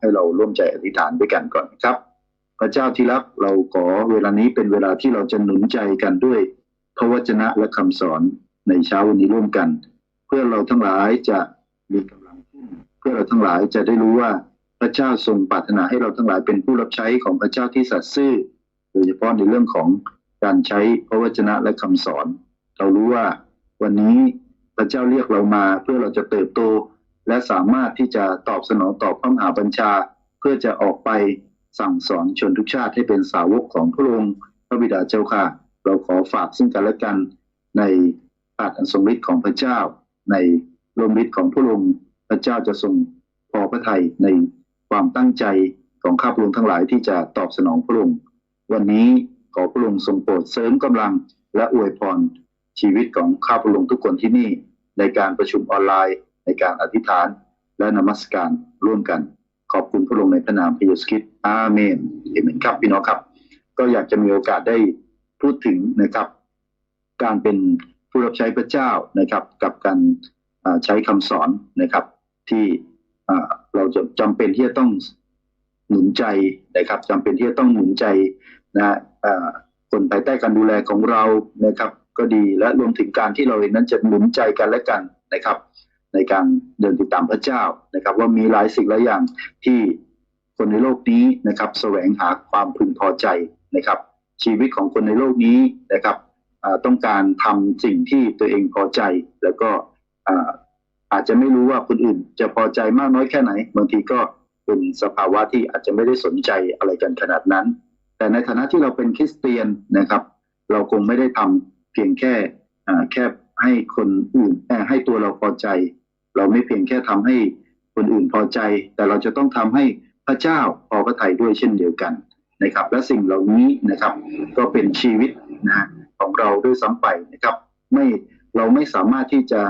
ให้เราร่วมใจอธิษฐานด้วยกันก่อนครับ พระเจ้าที่รักเราขอเวลานี้เป็นเวลาที่เราจะหนุนใจกันด้วยพระวจนะและคำสอนในเช้าวันนี้ร่วมกัน เพื่อเราทั้งหลายจะมีกำลังขึ้นเพื่อเราทั้งหลายจะได้รู้ว่าพระเจ้าทรงปรารถนาให้เราทั้งหลายเป็นผู้รับใช้ของพระเจ้าที่สัตย์ซื่อ โดยเฉพาะในเรื่องของการใช้พระวจนะและคำสอน เรารู้ว่าวันนี้พระเจ้าเรียกเรามาเพื่อเราจะเติบโต และสามารถที่จะตอบสนองตอบคำหาบัญชา เพื่อจะออกไปสั่งสอนชนทุกชาติให้เป็นสาวกของพระองค์พระบิดาเจ้าค่ะ เราขอฝากซึ่งกันและกันในอาจอันทรงฤทธิ์ของพระเจ้า ในลมฤทธิ์ของพระองค์พระเจ้าจะทรงพอพระทัยในความตั้งใจของข้าพระองค์ทั้งหลายที่จะตอบสนองพระองค์วันนี้ขอพระองค์ทรงโปรดเสริมกำลังและอวยพรชีวิตของข้าพระองค์ทุกคนที่นี่ในการประชุมออนไลน์ ในการอธิษฐานและนมัสการร่วมกัน ขอบคุณพระองค์ในพระนามพระเยซูคริสต์อาเมนเอเมนครับพี่น้องครับ ก็อยากจะมีโอกาสได้พูดถึงนะครับ การเป็นผู้รับใช้พระเจ้านะครับ กับการใช้คำสอนนะครับ ที่เราจะจำเป็นที่จะต้องหนุนใจนะครับจำเป็นที่จะต้องหนุนใจนะคนภายใต้การดูแลของเรานะครับ ก็ดีและรวมถึงการที่เราเองนั้นจะหนุนใจกันและกันนะครับ ในการเดินติดตามพระเจ้านะครับ ว่ามีหลายสิ่งหลายอย่างที่คนในโลกนี้นะครับแสวงหาความพึงพอใจนะครับ ชีวิตของคนในโลกนี้นะครับต้องการทำสิ่งที่ตัวเองพอใจ แล้วก็อาจจะไม่รู้ว่าคนอื่น จะพอใจมากน้อยแค่ไหน บางทีก็เป็นสภาวะที่อาจจะไม่ได้สนใจอะไรกันขนาดนั้น แต่ในฐานะที่เราเป็นคริสเตียนนะครับ เราคงไม่ได้ทำเพียงแค่แค่ให้คนอื่นให้ตัวเราพอใจ เราไม่เพียงแค่ทำให้คนอื่นพอใจ แต่เราจะต้องทำให้พระเจ้าพอพระทัยด้วยเช่นเดียวกันนะครับ และสิ่งเหล่านี้นะครับ ก็เป็นชีวิตนะของเราด้วยซ้ำไปนะครับ ไม่เราไม่สามารถที่จะ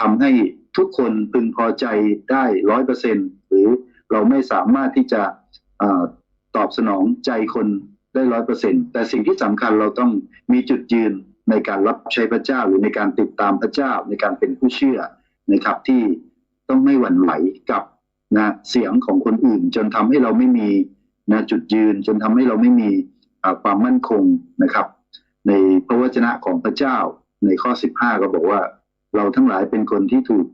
ทำให้ทุกคนพึงพอใจได้ร้อยเปอร์เซ็นหรือเราไม่สามารถที่จะอตอบสนองใจคนได้ร้อยเปอร์เซ็นแต่สิ่งที่สำคัญเราต้องมีจุดยืนในการรับใช้พระเจ้าหรือในการติดตามพระเจ้าในการเป็นผู้เชื่อ นะครับ ที่ต้องไม่หวั่นไหวกับนะเสียงของคนอื่น จนทำให้เราไม่มีนะจุดยืน จนทำให้เราไม่มีความมั่นคงนะครับ ในพระวจนะของพระเจ้าในข้อ 15 ก็บอกว่า เราทั้งหลายเป็นคนที่ถูก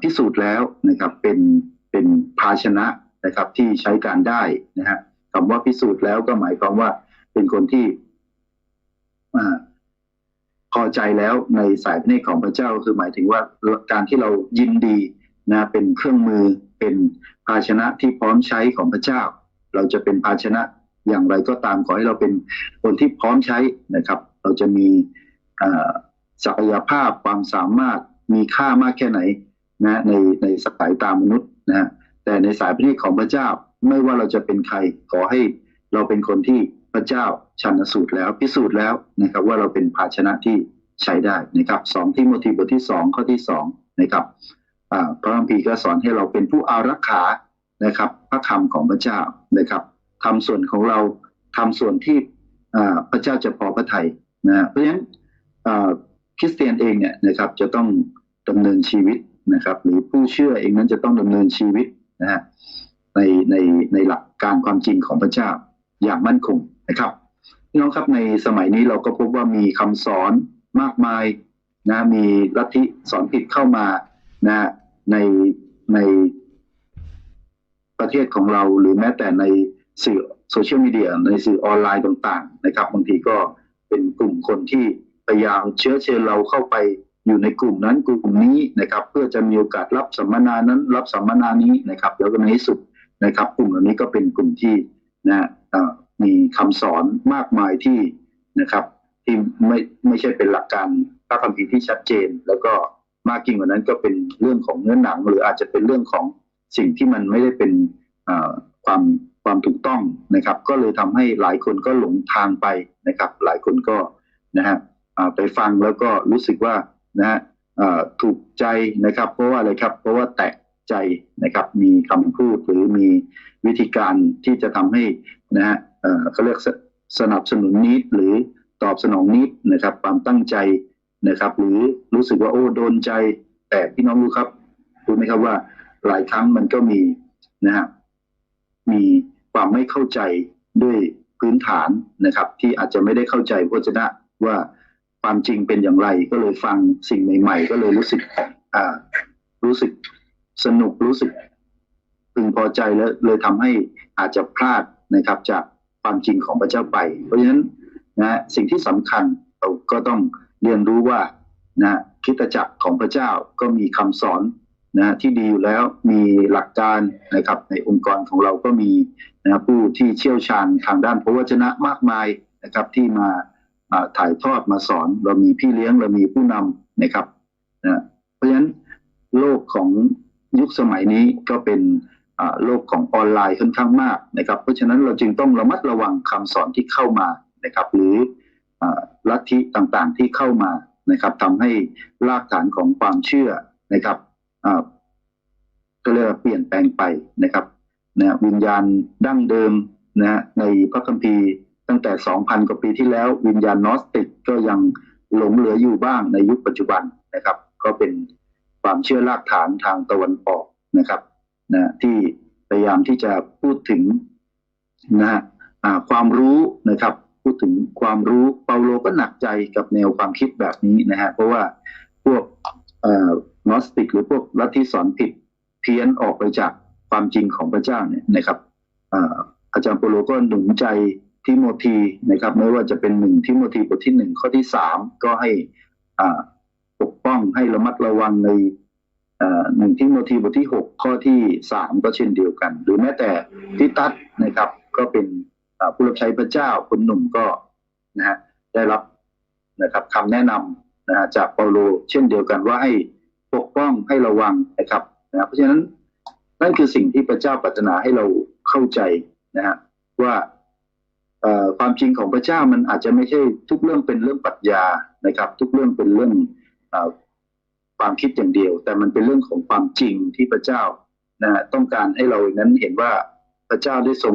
พิสูจน์แล้วนะครับ เป็นเป็นภาชนะนะครับที่ใช้การได้นะฮะคำว่าพิสูจน์แล้วก็หมายความว่าเป็นคนที่ ใจแล้วในสายพระเนตรของพระเจ้าคือหมายถึงว่าการที่เรายินดีนะเป็นเครื่องมือเป็นภาชนะที่พร้อมใช้ของพระเจ้า เราจะเป็นภาชนะอย่างไรก็ตามขอให้เราเป็นคนที่พร้อมใช้นะครับ เราจะมีศักยภาพความสามารถมีค่ามากแค่ไหนนะในในสายตามนุษย์นะแต่ในสายพระเนตรของพระเจ้าไม่ว่าเราจะเป็นใครขอให้เราเป็นคนที่พระเจ้าชันสูตรแล้วพิสูจน์แล้วนะครับว่าเราเป็นภาชนะที่ ใช้ได้นะครับสองที่โมทีบทที่สองข้อที่สองนะครับพระคัมภีร์ก็สอนให้เราเป็นผู้อารักขานะครับ พระคำของพระเจ้านะครับทำส่วนของเราทำส่วนที่พระเจ้าจะพอพระทัยนะเพราะฉะนั้นคริสเตียนเองเนี่ยนะครับจะต้องดำเนินชีวิตนะครับ หรือผู้เชื่อเองนั้นจะต้องดำเนินชีวิตนะฮะในในในหลักการความจริงของพระเจ้าอย่างมั่นคงนะครับพี่น้องครับในสมัยนี้เราก็พบว่ามีคำสอน มากมายนะมีลัทธิสอนผิดเข้ามานะในในประเทศของเราหรือแม้แต่ในสื่อโซเชียลมีเดียในสื่อออนไลน์ต่าง ๆ นะครับบางทีก็เป็นกลุ่มคนที่พยายามเชื้อเชิญเราเข้าไปอยู่ในกลุ่มนั้นกลุ่มนี้นะครับ เพื่อจะมีโอกาสรับสัมมนานั้น รับสัมมนานี้นะครับ แล้วก็ในที่สุดนะครับ กลุ่มเหล่านี้ก็เป็นกลุ่มที่นะมีคำสอนมากมายที่นะครับ ที่ไม่ไม่ใช่เป็นหลักการพระคัมภีร์ที่ชัดเจน แล้วก็มากยิ่งกว่านั้นก็เป็นเรื่องของเนื้อหนัง หรืออาจจะเป็นเรื่องของสิ่งที่มันไม่ได้เป็นความความถูกต้องนะครับ ก็เลยทำให้หลายคนก็หลงทางไปนะครับ หลายคนก็นะฮะไปฟังแล้วก็รู้สึกว่านะฮะถูกใจนะครับ เพราะว่าอะไรครับ เพราะว่าแตะใจนะครับ มีคำพูดหรือมีวิธีการที่จะทำให้นะฮะเขาเรียกสนับสนุนนิดหรือ ตอบสนองนิดนะครับ ความตั้งใจนะครับ หรือรู้สึกว่าโอ้โดนใจ แต่พี่น้องรู้ครับรู้ไหมครับว่าหลายครั้งมันก็มีนะฮะมีความไม่เข้าใจด้วยพื้นฐานนะครับ ที่อาจจะไม่ได้เข้าใจพระวจนะว่าความจริงเป็นอย่างไร ก็เลยฟังสิ่งใหม่ ๆ ก็เลยรู้สึกอ่ารู้สึกสนุกรู้สึกพึงพอใจแล้วเลยทำให้อาจจะพลาดนะครับ จากความจริงของพระเจ้าไป เพราะฉะนั้น นะสิ่งที่สำคัญเราก็ต้องเรียนรู้ว่านะคิดจักรของพระเจ้าก็มีคำสอนนะที่ดีอยู่แล้วมีหลักการนะครับในองค์กรของเราก็มีนะผู้ที่เชี่ยวชาญทางด้านพระวจนะมากมายนะครับที่มาอ่าถ่ายทอดมาสอน เรามีพี่เลี้ยงเรามีผู้นำนะครับนะเพราะฉะนั้นโลกของยุคสมัยนี้ก็เป็นอ่าโลกของออนไลน์ค่อนข้างมากนะครับ เพราะฉะนั้นเราจึงต้องระมัดระวังคำสอนที่เข้ามา นะครับหรือลัทธิต่างๆที่เข้ามานะครับทำให้รากฐานของความเชื่อนะครับก็เรียกเปลี่ยนแปลงไปนะครับนะวิญญาณดั้งเดิมนะในพระคัมภีร์ตั้งแต่ 2,000 กว่าปีที่แล้ว วิญญาณนอสติกก็ยังหลงเหลืออยู่บ้างในยุคปัจจุบันนะครับ ก็เป็นความเชื่อรากฐานทางตะวันออกนะครับนะที่พยายามที่จะพูดถึงนะฮะความรู้นะครับ พูดถึงความรู้เปาโลก็หนักใจกับแนวความคิดแบบนี้นะฮะเพราะว่าพวกนอสติก หรือพวกลัทธิสอนผิดเพี้ยนออกไปจากความจริงของพระเจ้าเนี่ยนะครับอาอาจารย์เปาโลก็หนุนใจทิโมธีนะครับไม่ว่าจะเป็นหนึ่งทิโมธีบทที่หนึ่งข้อที่สามก็ให้ปกป้องให้ระมัดระวังในหนึ่งทิโมธีบทที่หกข้อที่สามก็เช่นเดียวกัน หรือแม้แต่ทิตัสนะครับก็เป็น ผู้รับใช้พระเจ้าคนหนุ่มก็นะฮะได้รับนะครับคำแนะนำนะฮะจากเปาโลเช่นเดียวกันว่าให้ปกป้องให้ระวังนะครับนะเพราะฉะนั้นนั่นคือสิ่งที่พระเจ้าปรารถนาให้เราเข้าใจนะฮะว่าความจริงของพระเจ้ามันอาจจะไม่ใช่ทุกเรื่องเป็นเรื่องปรัชญานะครับ ทุกเรื่องเป็นเรื่องอความคิดอย่างเดียว แต่มันเป็นเรื่องของความจริงที่พระเจ้านะฮะต้องการให้เรานั้นเห็นว่าพระเจ้าได้ทรง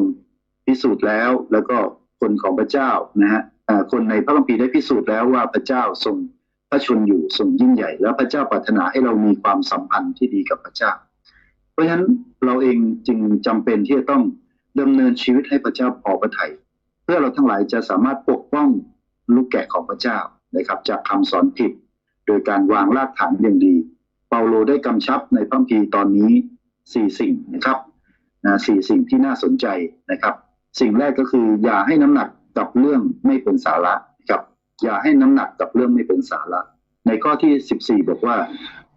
พิสูจน์แล้ว แล้วก็คนของพระเจ้านะฮะคนในพระคัมภีร์ได้พิสูจน์แล้วว่าพระเจ้าทรงพระชนอยู่ทรงยิ่งใหญ่ แล้วพระเจ้าปรารถนาให้เรามีความสัมพันธ์ที่ดีกับพระเจ้า เพราะฉะนั้นเราเองจึงจำเป็นที่จะต้องดำเนินชีวิตให้พระเจ้าพอพระทัยเพื่อเราทั้งหลายจะสามารถปกป้องลูกแกะของพระเจ้านะครับ จากคำสอนผิด โดยการวางรากฐานอย่างดี เปาโลได้กำชับในพระคัมภีร์ตอนนี้สี่สิ่งนะครับสี่สิ่งที่น่าสนใจนะครับ สิ่งแรกก็คือ อย่าให้น้ำหนักกับเรื่องไม่เป็นสาระครับ อย่าให้น้ำหนักกับเรื่องไม่เป็นสาระ ในข้อที่ 14 บอกว่า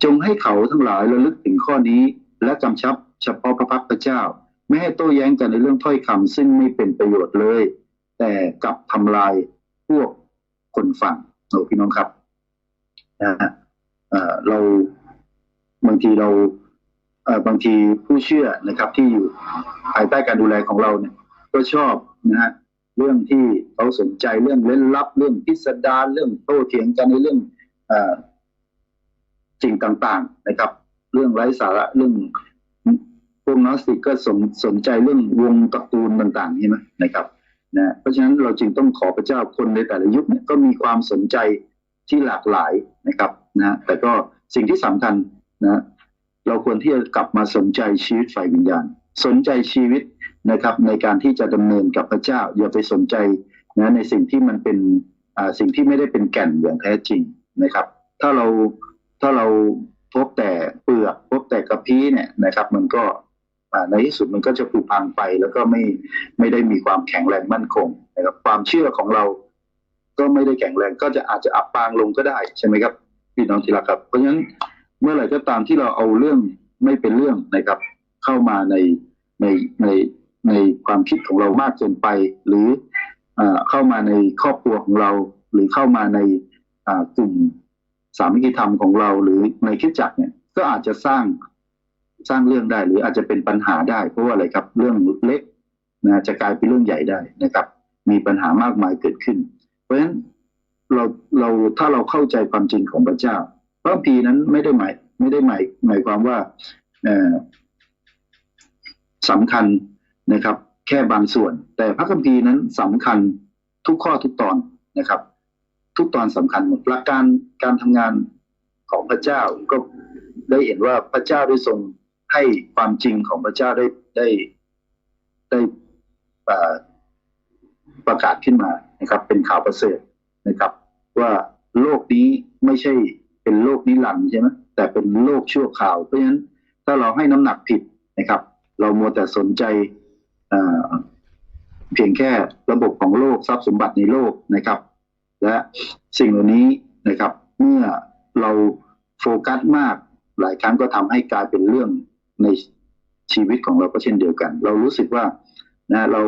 จงให้เขาทั้งหลายระลึกถึงข้อนี้ และกำชับเฉพาะพระพักตร์พระเจ้า ไม่ให้โต้แย้งกันในเรื่องถ้อยคำซึ่งไม่เป็นประโยชน์เลย แต่กลับทำลายพวกคนฟังโอ้พี่น้องครับนะฮะเราบางทีเราบางทีผู้เชื่อนะครับที่อยู่ภายใต้การดูแลของเราเนี่ย ก็ชอบนะฮะเรื่องที่เขาสนใจเรื่องเล่นลับเรื่องพิสดารเรื่องโต้เถียงกันในเรื่องอสิ่งต่างๆนะครับ เรื่องไร้สาระเรื่องพวกนอสติกก็สนสนใจเรื่องวงตระกูลต่างๆใช่ไหมนะครับนะเพราะฉะนั้นเราจึงต้องขอพระเจ้าคนในแต่ละยุคเนี่ยก็มีความสนใจที่หลากหลายนะครับนะแต่ก็สิ่งที่สำคัญนะเราควรที่จะกลับมาสนใจชีวิตฝ่ายวิญญาณ สนใจชีวิต นะครับในการที่จะดำเนินกับพระเจ้า อย่าไปสนใจนะในสิ่งที่มันเป็นอ่าสิ่งที่ไม่ได้เป็นแก่นอย่างแท้จริงนะครับ ถ้าเราถ้าเราพบแต่เปลือกพบแต่กระพี้เนี่ยนะครับ มันก็อ่าในที่สุดมันก็จะผุพังไป แล้วก็ไม่ไม่ได้มีความแข็งแรงมั่นคงนะครับความเชื่อของเราก็ไม่ได้แข็งแรงก็จะอาจจะอับปางลงก็ได้ใช่ไหมครับพี่น้องที่รักครับ เพราะฉะนั้นเมื่อไหร่ก็ตามที่เราเอาเรื่องไม่เป็นเรื่องนะครับ เข้ามาในในในใน คิดของเรามากเกินไป หรือเอ่อเข้ามาในครอบครัวของเรา หรือเข้ามาในกลุ่มสามัคคีธรรมของเราหรือในคิดจักเนี่ยก็อาจจะสร้างสร้างเรื่องได้หรืออาจจะเป็นปัญหาได้ เพราะว่าอะไรครับ เรื่องเล็กนะจะกลายเป็นเรื่องใหญ่ได้นะครับ มีปัญหามากมายเกิดขึ้น เพราะฉะนั้นเราเราถ้าเราเข้าใจความจริงของพระเจ้าพระคัมภีนั้นไม่ได้หมายไม่ได้หมายหมายความว่าเอ่อสำคัญนะครับ แค่บางส่วน แต่พระคัมภีร์นั้นสำคัญทุกข้อทุกตอนนะครับ ทุกตอนสำคัญหมดหลักการการทำงานของพระเจ้าก็ได้เห็นว่าพระเจ้าได้ทรงให้ความจริงของพระเจ้าได้ได้ได้ประกาศขึ้นมานะครับ เป็นข่าวประเสริฐนะครับ ว่าโลกนี้ไม่ใช่เป็นโลกนิรันดร์ใช่ไหมแต่เป็นโลกชั่วคราวเพราะฉะนั้นถ้าเราให้น้ำหนักผิดนะครับ เรามัวแต่สนใจ เพียงแค่ระบบของโลกทรัพย์สมบัติในโลกนะครับ และสิ่งเหล่านี้นะครับ เมื่อเราโฟกัสมากหลายครั้งก็ทำให้กลายเป็นเรื่องในชีวิตของเราก็เช่นเดียวกัน เรารู้สึกว่านะเรา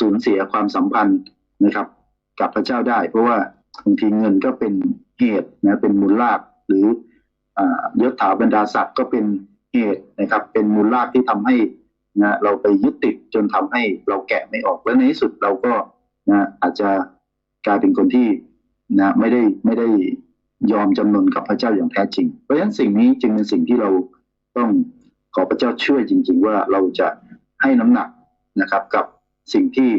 สูญเสียความสัมพันธ์นะครับ กับพระเจ้าได้ เพราะว่าบางทีเงินก็เป็นเหตุนะเป็นมูลลาภหรืออยศถาบรรดาศักดิ์ก็เป็นเหตุนะครับ เป็นมูลลาภที่ทำให้ นะเราไปยึดติดจนทำให้เราแกะไม่ออกและในที่สุดเราก็นะอาจจะกลายเป็นคนที่นะไม่ได้ไม่ได้ยอมจำนนกับพระเจ้าอย่างแท้จริง เพราะฉะนั้นสิ่งนี้จึงเป็นสิ่งที่เราต้องขอพระเจ้าช่วยจริง ๆ ว่าเราจะให้น้ำหนักนะครับกับสิ่งที่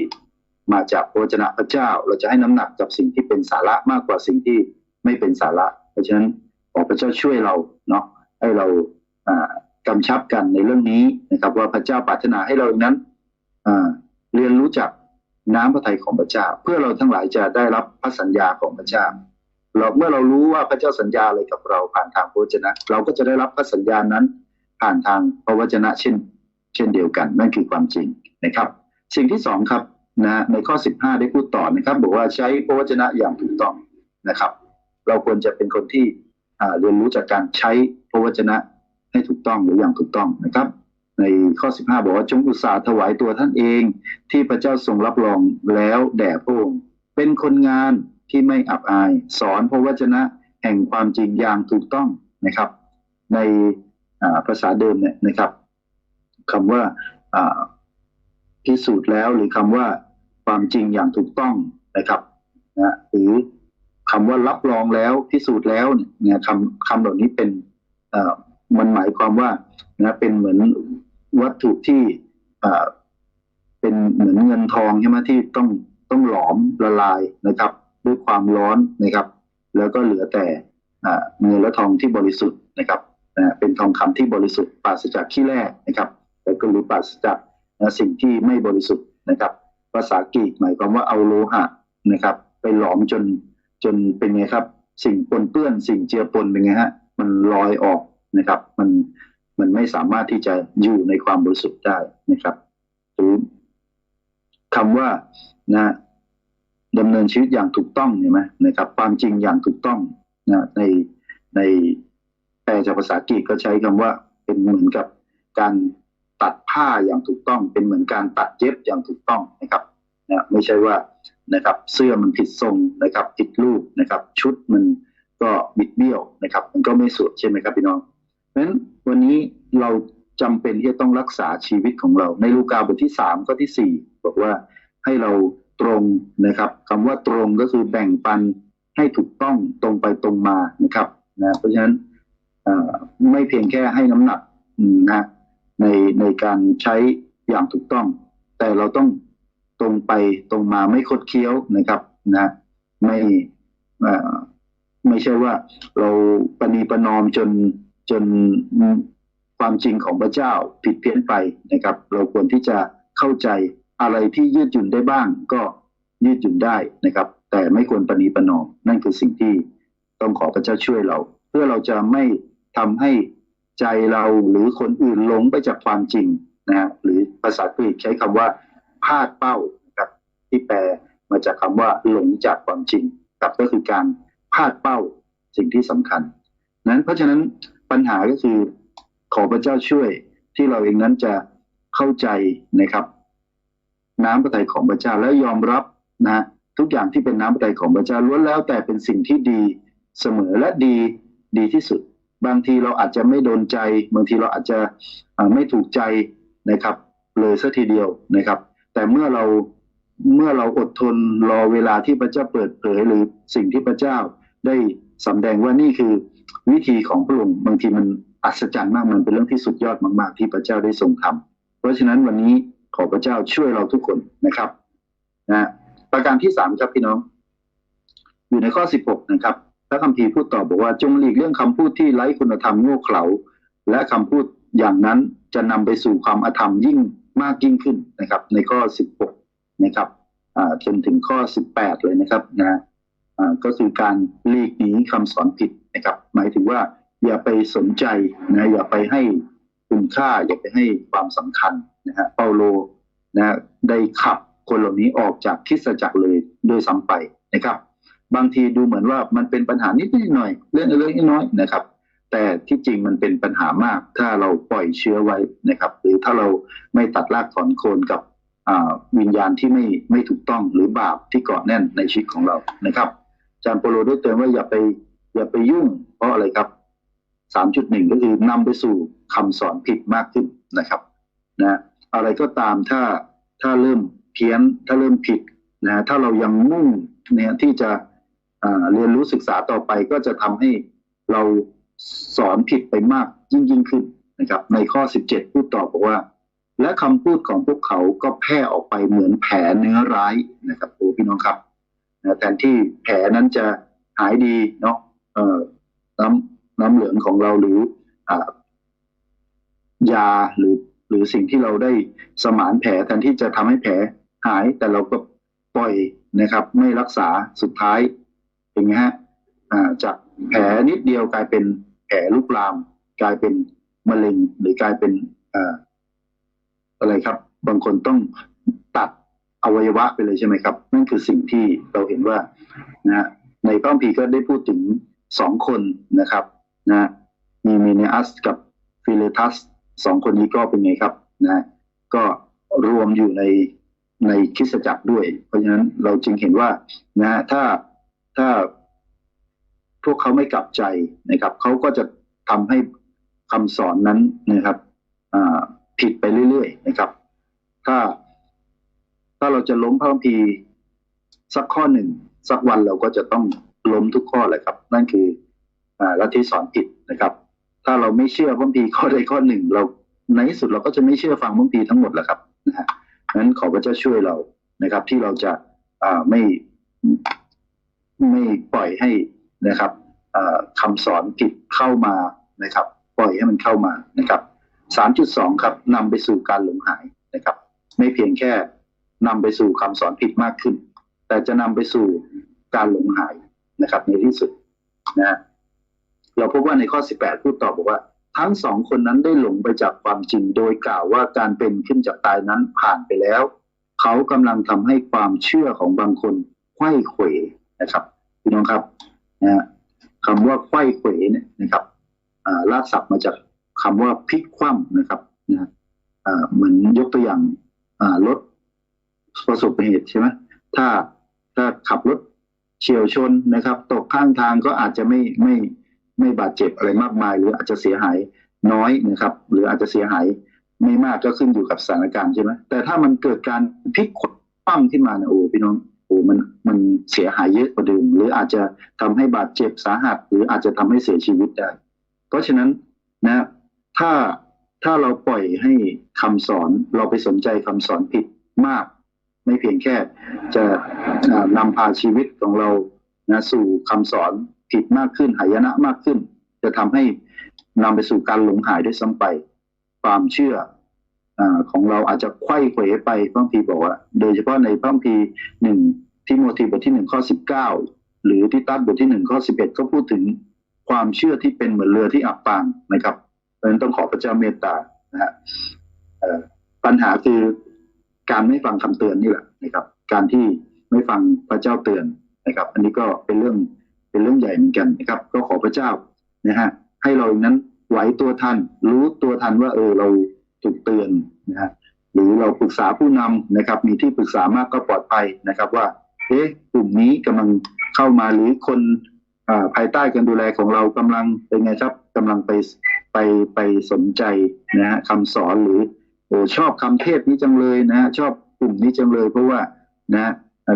มาจากพระวจนะพระเจ้า เราจะให้น้ำหนักกับสิ่งที่เป็นสาระมากกว่าสิ่งที่ไม่เป็นสาระ เพราะฉะนั้นขอพระเจ้าช่วยเราเนาะให้เรา กำชับกันในเรื่องนี้นะครับ ว่าพระเจ้าปรารถนาให้เราอย่างนั้นเรียนรู้จักน้ำพระทัยของพระเจ้า เพื่อเราทั้งหลายจะได้รับพระสัญญาของพระเจ้า เราเมื่อเรารู้ว่าพระเจ้าสัญญาอะไรกับเราผ่านทางพระวจนะ เราก็จะได้รับพระสัญญานั้น ผ่านทางพระวจนะเช่น เช่นเดียวกัน นั่นคือความจริงนะครับ สิ่งที่สองครับนะในข้อ 15 ได้พูดต่อนะครับ บอกว่าใช้พระวจนะอย่างถูกต้องนะครับ เราควรจะเป็นคนที่เรียนรู้จากการใช้พระวจนะ ให้ถูกต้องหรืออย่างถูกต้องนะครับ ในข้อ 15 บอกว่าจงอุตสาห์ถวายตัวท่านเอง ที่พระเจ้าทรงรับรองแล้วแด่พระองค์เป็นคนงานที่ไม่อับอาย สอนพระวจนะแห่งความจริงอย่างถูกต้องนะครับ ในภาษาเดิมเนี่ยนะครับคำว่าอ่าพิสูจน์แล้วหรือคำว่าความจริงอย่างถูกต้องนะครับนะหรือคำว่ารับรองแล้วพิสูจน์แล้วเนี่ยคำคำเหล่านี้เป็น มันหมายความว่านะเป็นเหมือนวัตถุที่เป็นเหมือนเงินทองใช่ไหมที่ต้องต้องหลอมละลายนะครับ ด้วยความร้อนนะครับ แล้วก็เหลือแต่เงินและทองที่บริสุทธิ์นะครับเป็นทองคำที่บริสุทธิ์ปราศจากขี้แร่นะครับแล้วก็หรือปราศจากนะสิ่งที่ไม่บริสุทธิ์นะครับ ภาษากรีกหมายความว่าเอาโลหะนะครับ ไปหลอมจนจนเป็นไงครับ สิ่งปนเปื้อนสิ่งเจือปนเป็นไงฮะมันลอยออก นะครับ มันมันไม่สามารถที่จะอยู่ในความบริสุทธิ์ได้นะครับหรือคำว่านะดำเนินชีวิตอย่างถูกต้องเห็นไหมนะครับ ความจริงอย่างถูกต้องนะในในแปลจากภาษากรีกก็ใช้คำว่าเป็นเหมือนกับการตัดผ้าอย่างถูกต้อง เป็นเหมือนการตัดเย็บอย่างถูกต้องนะครับนะไม่ใช่ว่านะครับ เสื้อมันผิดทรงนะครับผิดรูปนะครับ ชุดมันก็บิดเบี้ยวนะครับ มันก็ไม่สวยใช่ไหมครับพี่น้อง เพราะฉะนั้นวันนี้เราจำเป็นที่จะต้องรักษาชีวิตของเรา ในลูกาบทที่สามข้อที่สี่บอกว่าให้เราตรงนะครับคำว่าตรงก็คือแบ่งปันให้ถูกต้องตรงไปตรงมานะครับนะเพราะฉะนั้นไม่เพียงแค่ให้น้ำหนักนะในในการใช้อย่างถูกต้อง แต่เราต้องตรงไปตรงมาไม่คดเคี้ยวนะครับนะไม่ไม่ใช่ว่าเราปณีประนอมจน จนความจริงของพระเจ้าผิดเพี้ยนไปนะครับ เราควรที่จะเข้าใจอะไรที่ยืดหยุ่นได้บ้าง ก็ยืดหยุ่นได้นะครับ แต่ไม่ควรปณีประนอมนั่นคือสิ่งที่ต้องขอพระเจ้าช่วยเรา เพื่อเราจะไม่ทำให้ใจเราหรือคนอื่นหลงไปจากความจริงนะฮะหรือภาษากรีกใช้คำว่าพลาดเป้านะครับที่แปลมาจากคำว่าหลงจากความจริงครับก็คือการพลาดเป้าสิ่งที่สำคัญนั้นเพราะฉะนั้น ปัญหาก็คือขอพระเจ้าช่วยที่เราเองนั้นจะเข้าใจนะครับ น้ำพระทัยของพระเจ้าและยอมรับนะทุกอย่างที่เป็นน้ำพระทัยของพระเจ้าล้วนแล้วแต่เป็นสิ่งที่ดีเสมอและดีดีที่สุด บางทีเราอาจจะไม่โดนใจ บางทีเราอาจจะไม่ถูกใจนะครับ เลยสัทีเดียวนะครับ แต่เมื่อเราเมื่อเราอดทนรอเวลาที่พระเจ้าเปิดเผยหรือสิ่งที่พระเจ้าได้สำแดงว่านี่คือ วิธีของพระองค์บางทีมันอัศจรรย์มากมันเป็นเรื่องที่สุดยอดมากๆ ที่พระเจ้าได้ทรงทำเพราะฉะนั้นวันนี้ขอพระเจ้าช่วยเราทุกคนนะครับนะประการที่สามครับพี่น้อง อยู่ในข้อสิบหกนะครับพระคัมภีร์พูดต่อบอกว่าจงหลีกเรื่องคำพูดที่ไร้คุณธรรมโง่เขลาและคำพูดอย่างนั้นจะนำไปสู่ความอาธรรมยิ่งมากยิ่งขึ้นนะครับ ในข้อ16นะครับจนถึงข้อ18เลยนะครับนะก็คือการหลีกหนีคำสอนผิด นะครับ หมายถึงว่าอย่าไปสนใจนะอย่าไปให้คุณค่า อย่าไปให้ความสำคัญนะฮะเปาโลนะได้ขับคนเหล่านี้ออกจากคริสตจักรเลยโดยซ้ำไปนะครับ บางทีดูเหมือนว่ามันเป็นปัญหานิดนิดหน่อยเรื่องเล็กน้อยนะครับ แต่ที่จริงมันเป็นปัญหามาก ถ้าเราปล่อยเชื้อไว้นะครับ หรือถ้าเราไม่ตัดรากถอนโคนกับอ่าวิญญาณที่ไม่ไม่ถูกต้องหรือบาปที่เกาะแน่นในชีวิตของเรานะครับอาจารย์โปโลได้เตือนว่าอย่าไป อย่าไปยุ่ง เพราะอะไรครับ 3.1 ก็คือนำไปสู่คำสอนผิดมากขึ้นนะครับนะอะไรก็ตามถ้าถ้าเริ่มเพี้ยนถ้าเริ่มผิดนะถ้าเรายังมุ่งเนี่ยที่จะเรียนรู้ศึกษาต่อไปก็จะทำให้เราสอนผิดไปมากยิ่งยิ่งขึ้นนะครับ ในข้อ 17 พูดต่อบอกว่า และคำพูดของพวกเขาก็แพร่ออกไปเหมือนแผลเนื้อร้ายนะครับโอ้พี่น้องครับนะแทนที่แผลนั้นจะหายดีเนาะ น้ำน้ำเหลืองของเราหรืออยาหรือหรือสิ่งที่เราได้สมานแผลแทนที่จะทำให้แผลหาย แต่เราก็ปล่อยนะครับ ไม่รักษาสุดท้ายเป็นไงฮะจากแผลนิดเดียวกลายเป็นแผลลุกลาม กลายเป็นมะเร็งหรือกลายเป็นอะไรครับ บางคนต้องตัดอวัยวะไปเลยใช่ไหมครับ นั่นคือสิ่งที่เราเห็นว่านะฮะในพระคัมภีร์ก็ได้พูดถึง สองคนนะครับนะมีเมเนอัสกับฟิเลทัสสองคนนี้ก็เป็นไงครับนะก็รวมอยู่ในในคิสจักรด้วย เพราะฉะนั้นเราจึงเห็นว่านะถ้าถ้าพวกเขาไม่กลับใจนะครับเขาก็จะทำให้คำสอนนั้นนะครับผิดไปเรื่อยๆนะครับ ถ้าถ้าเราจะล้มพระคัมภีร์สักข้อหนึ่ง สักวันเราก็จะต้อง ล้มทุกข้อเลยครับ นั่นคือลัทธิสอนผิดนะครับ ถ้าเราไม่เชื่อพระคัมภีข้อใดข้อหนึ่ง เราในที่สุดเราก็จะไม่เชื่อฟังพระคัมภีทั้งหมดแหละครับนะฮะนั้นขอพระเจ้าช่วยเรานะครับ ที่เราจะอ่าไม่ไม่ปล่อยให้นะครับอ่าคำสอนผิดเข้ามานะครับ ปล่อยให้มันเข้ามานะครับ3.2ครับนำไปสู่การหลงหายนะครับ ไม่เพียงแค่นำไปสู่คำสอนผิดมากขึ้น แต่จะนำไปสู่การหลงหาย นะครับในที่สุดนะเราพบว่าในข้อ 18 พูดต่อบอกว่า ทั้งสองคนนั้นได้หลงไปจากความจริง โดยกล่าวว่าการเป็นขึ้นจากตายนั้นผ่านไปแล้ว เขากำลังทำให้ความเชื่อของบางคนไขว้เขวนะครับพี่น้องครับนะคำว่าไขว้เขวเนี่ยนะครับอ่าลากศัพท์มาจากคำว่าพลิกคว่ำนะครับนะอ่าเหมือนยกตัวอย่างอ่ารถประสบเหตุใช่ไหมถ้าถ้าขับรถ เฉียวชนนะครับ ตกข้างทางก็อาจจะไม่ไม่ไม่บาดเจ็บอะไรมากมาย หรืออาจจะเสียหายน้อยนะครับ หรืออาจจะเสียหายไม่มากก็ขึ้นอยู่กับสถานการณ์ใช่ไหมแต่ถ้ามันเกิดการพลิกคว่ำขึ้นมาเนี่ยโอ้พี่น้องโอ้มันมันเสียหายเยอะกว่าเดิมหรืออาจจะทำให้บาดเจ็บสาหัส หรืออาจจะทำให้เสียชีวิตได้ เพราะฉะนั้นนะถ้าถ้าเราปล่อยให้คำสอนเราไปสนใจคำสอนผิดมาก ไม่เพียงแค่จะนำพาชีวิตของเรานะสู่คำสอนผิดมากขึ้นหายนะมากขึ้น จะทำให้นำไปสู่การหลงหายด้วยซ้ำไป ความเชื่ออของเราอาจจะไขว้เขวไปพระคัมภีบอกว่า โดยเฉพาะในพระคัมภีหนึ่งที่โมธีบทที่หนึ่งข้อสิบเก้าหรือที่ตัดบทที่หนึ่งข้อสิบเอ็ดก็พูดถึงความเชื่อที่เป็นเหมือนเรือที่อับปางนะครับเพราะฉะนั้นต้องขอพระเจ้าเมตตานะฮะปัญหาคือ การไม่ฟังคำเตือนนี่แหละนะครับ การที่ไม่ฟังพระเจ้าเตือนนะครับ อันนี้ก็เป็นเรื่องเป็นเรื่องใหญ่เหมือนกันนะครับ ก็ขอพระเจ้านะฮะให้เรานั้นไหวตัวทันรู้ตัวทันว่าเออเราถูกเตือนนะฮะหรือเราปรึกษาผู้นำนะครับ มีที่ปรึกษามากก็ปลอดภัยนะครับ ว่าเอ๊ะกลุ่มนี้กำลังเข้ามาหรือคนภายใต้การดูแลของเรากำลังเป็นไงครับกำลังไปไปไปสนใจนะฮะคำสอนหรือ โอ้ชอบคำเทศนี้จังเลยนะฮะชอบกลุ่มนี้จังเลย เพราะว่านะ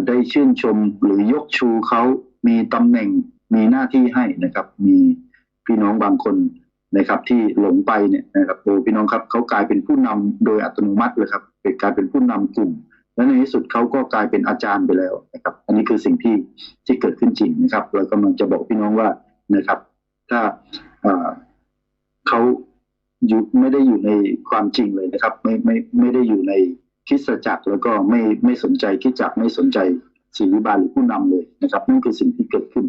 ได้ชื่นชมหรือยกชูเขามีตำแหน่งมีหน้าที่ให้นะครับ มีพี่น้องบางคนนะครับ ที่หลงไปเนี่ยนะครับโอ้พี่น้องครับเขากลายเป็นผู้นำโดยอัตโนมัติเลยครับเป็นกลายเป็นผู้นำกลุ่ม และในที่สุดเขาก็กลายเป็นอาจารย์ไปแล้วนะครับ อันนี้คือสิ่งที่ที่เกิดขึ้นจริงนะครับเรากำลังจะบอกพี่น้องว่านะครับ ถ้าเขา อยู่ไม่ได้อยู่ในความจริงเลยนะครับ ไม่ไม่ไม่ได้อยู่ในคิดจักรแล้วก็ไม่ไม่สนใจคิดจักรไม่สนใจศิริบาลหรือผู้นำเลยนะครับนั่นคือสิ่งที่เกิดขึ้น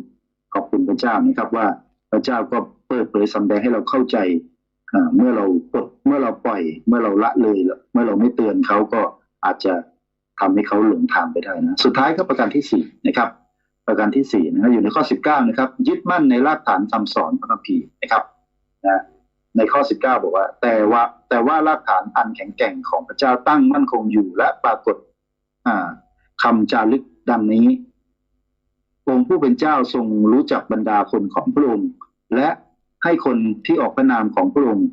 ขอบคุณพระเจ้านะครับว่าพระเจ้าก็เปิดเผยสำแดงให้เราเข้าใจเมื่อเราปลดเมื่อเราปล่อย เมื่อเราละเลย เมื่อเราไม่เตือนเขาก็อาจจะทำให้เขาหลงทางไปได้นะสุดท้ายก็ประการที่สี่นะครับ ประการที่สี่นะครับอยู่ในข้อสิบเก้านะครับ ยึดมั่นในรากฐานคำสอนพระคัมภีร์นะครับนะ ในข้อสิบเก้าบอกว่า แต่ว่าแต่ว่ารากฐานอันแข็งแกร่งของพระเจ้าตั้งมั่นคงอยู่และปรากฏอ่าคำจารึกดังนี้องค์ผู้เป็นเจ้าทรงรู้จักบรรดาคนของพระองค์ และให้คนที่ออกพระนามของพระองค์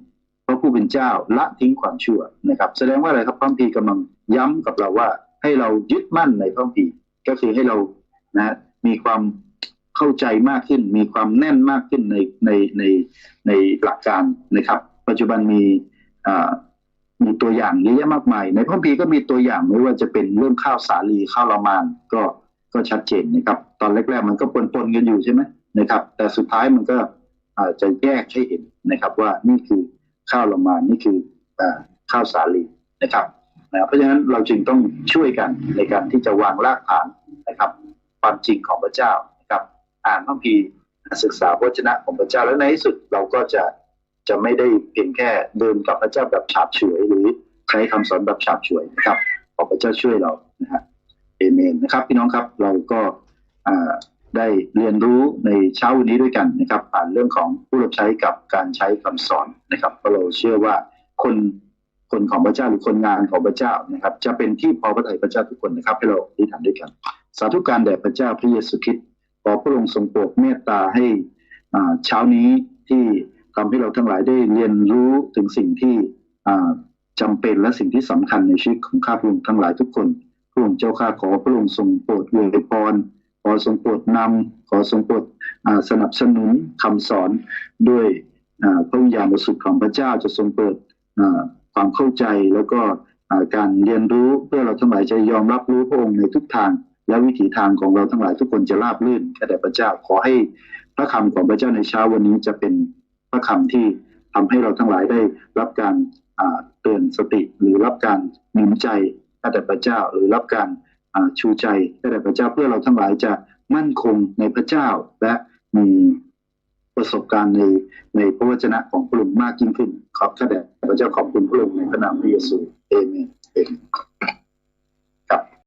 พระผู้เป็นเจ้าละทิ้งความชั่วนะครับ แสดงว่าอะไรครับพระคัมภีร์กำลังย้ำกับเราว่า ให้เรายึดมั่นในพระคัมภีร์ก็คือให้เรานะมีความ เข้าใจมากขึ้น มีความแน่นมากขึ้นในในในในหลักการนะครับ ปัจจุบันมีมีตัวอย่างเยอะแยะมากมาย ในพระคัมภีก็มีตัวอย่างไม่ว่าจะเป็นเรื่องข้าวสาลีข้าวละมานก็ก็ชัดเจนนะครับ ตอนแรกๆมันก็ปนๆกันอยู่ใช่ไหมนะครับ แต่สุดท้ายมันก็อาจจะแยกให้เห็นนะครับ ว่านี่คือข้าวละมานนี่คือข้าวสาลีนะครับนะเพราะฉะนั้นเราจึงต้องช่วยกันในการที่จะวางรากฐานนะครับ ความจริงของพระเจ้า อ่านพระคัมภีร์ศึกษาพระวจนะของพระเจ้าแล้วในที่สุดเราก็จะจะไม่ได้เพียงแค่เดินกับพระเจ้าแบบฉาบเฉวยหรือใช้คำสอนแบบฉาบเฉวยนะครับขอพระเจ้าช่วยเรานะฮะเอเมนนะครับ พี่น้องครับเราก็ได้เรียนรู้ในเช้าวันนี้ด้วยกันนะครับผ่านเรื่องของผู้รับใช้กับการใช้คำสอนนะครับเพราะเราเชื่อว่าคนคนของพระเจ้าหรือคนงานของพระเจ้านะครับ จะเป็นที่พอพระทัยพระเจ้าทุกคนนะครับให้เราอธิษฐานด้วยกัน สาธุการแด่พระเจ้าพระเยซูคริสต์ ขอพระองค์ทรงโปรดเมตตาให้เช้านี้ที่ทำให้เราทั้งหลายได้เรียนรู้ถึงสิ่งที่อ่าจำเป็นและสิ่งที่สำคัญในชีวิตของข้าพระองค์ทั้งหลายทุกคนพระองค์เจ้าข้าขอพระองค์ทรงโปรดอวยพรขอทรงโปรดนำขอทรงโปรดสนับสนุนคำสอนด้วยพระวิญญาณบริสุทธิ์ของพระเจ้าจะทรงเปิดความเข้าใจแล้วก็การเรียนรู้เพื่อเราทั้งหลายจะยอมรับรู้พระองค์ในทุกทาง และวิถีทางของเราทั้งหลายทุกคนจะราบรื่นแค่แต่พระเจ้าขอให้พระคำของพระเจ้าในเช้าวันนี้จะเป็นพระคำที่ทำให้เราทั้งหลายได้รับการเตือนสติหรือรับการหนุนใจแค่แต่พระเจ้าหรือรับการชูใจแค่แต่พระเจ้าเพื่อเราทั้งหลายจะมั่นคงในพระเจ้าและมีประสบการณ์ในในพระวจนะของพระองค์มากยิ่งขึ้น ขอบแค่แต่พระเจ้าขอบคุณพระองค์ในพระนามพระเยซูเอเมนเอเมน